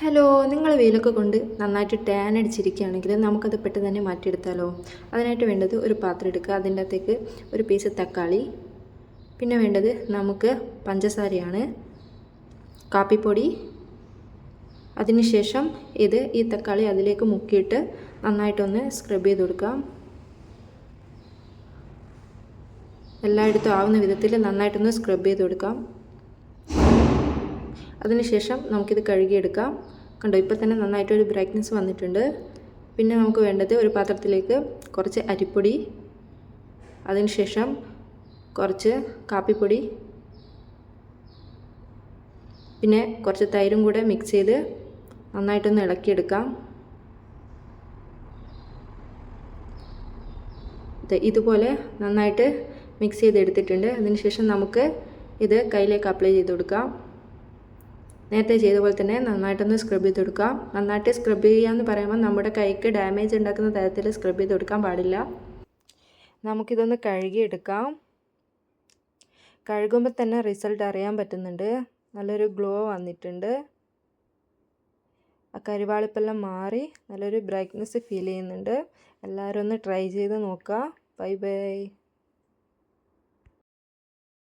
Hello നിങ്ങൾ വെയിലൊക്കെ കൊണ്ട് നന്നായിട്ട് ടാൻ അടിച്ചിരിക്കുകയാണെങ്കിൽ നമുക്കത് പെട്ടെന്ന് തന്നെ മാറ്റിയെടുത്താലോ? അതിനായിട്ട് വേണ്ടത് ഒരു പാത്രം എടുക്കുക. അതിന്റെ അകത്തേക്ക് ഒരു പീസ് തക്കാളി പിന്നെ വേണ്ടത് നമുക്ക് പഞ്ചസാരയാണ് കാപ്പിപ്പൊടി അതിനുശേഷം ഇത് ഈ തക്കാളി അതിലേക്ക് മുക്കിയിട്ട് നന്നായിട്ടൊന്ന് സ്ക്രബ് ചെയ്ത് കൊടുക്കാം എല്ലായിടത്തും ആവുന്ന വിധത്തിൽ നന്നായിട്ടൊന്ന് സ്ക്രബ് ചെയ്ത് കൊടുക്കാം. അതിനുശേഷം നമുക്കിത് കഴുകിയെടുക്കാം. കണ്ടോ ഇപ്പോൾ തന്നെ നന്നായിട്ടൊരു ബ്രൈറ്റ്നെസ് വന്നിട്ടുണ്ട്. പിന്നെ നമുക്ക് വേണ്ടത് ഒരു പാത്രത്തിലേക്ക് കുറച്ച് അരിപ്പൊടി അതിനുശേഷം കുറച്ച് കാപ്പിപ്പൊടി പിന്നെ കുറച്ച് തൈരും കൂടെ മിക്സ് ചെയ്ത് നന്നായിട്ടൊന്ന് ഇളക്കിയെടുക്കാം. ഇതുപോലെ നന്നായിട്ട് മിക്സ് ചെയ്ത് ചെയ്തെടുത്തിട്ടുണ്ട്. അതിനുശേഷം നമുക്ക് ഇത് കയ്യിലേക്ക് അപ്ലൈ ചെയ്ത് കൊടുക്കാം. നേരത്തെ ചെയ്ത പോലെ തന്നെ നന്നായിട്ടൊന്ന് സ്ക്രബ് ചെയ്ത് കൊടുക്കുക നന്നായിട്ട് സ്ക്രബ് ചെയ്യാമെന്ന് പറയുമ്പോൾ നമ്മുടെ കൈക്ക് ഡാമേജ് ഉണ്ടാക്കുന്ന തരത്തിൽ സ്ക്രബ് ചെയ്ത് കൊടുക്കാൻ പാടില്ല. നമുക്കിതൊന്ന് കഴുകിയെടുക്കാം. കഴുകുമ്പോൾ തന്നെ റിസൾട്ട് അറിയാൻ പറ്റുന്നുണ്ട്. നല്ലൊരു ഗ്ലോ വന്നിട്ടുണ്ട്. ആ കരിവാളിപ്പെല്ലാം മാറി നല്ലൊരു ബ്രൈറ്റ്നസ് ഫീൽ ചെയ്യുന്നുണ്ട്. എല്ലാവരും ഒന്ന് ട്രൈ ചെയ്ത് നോക്കുക. Bye bye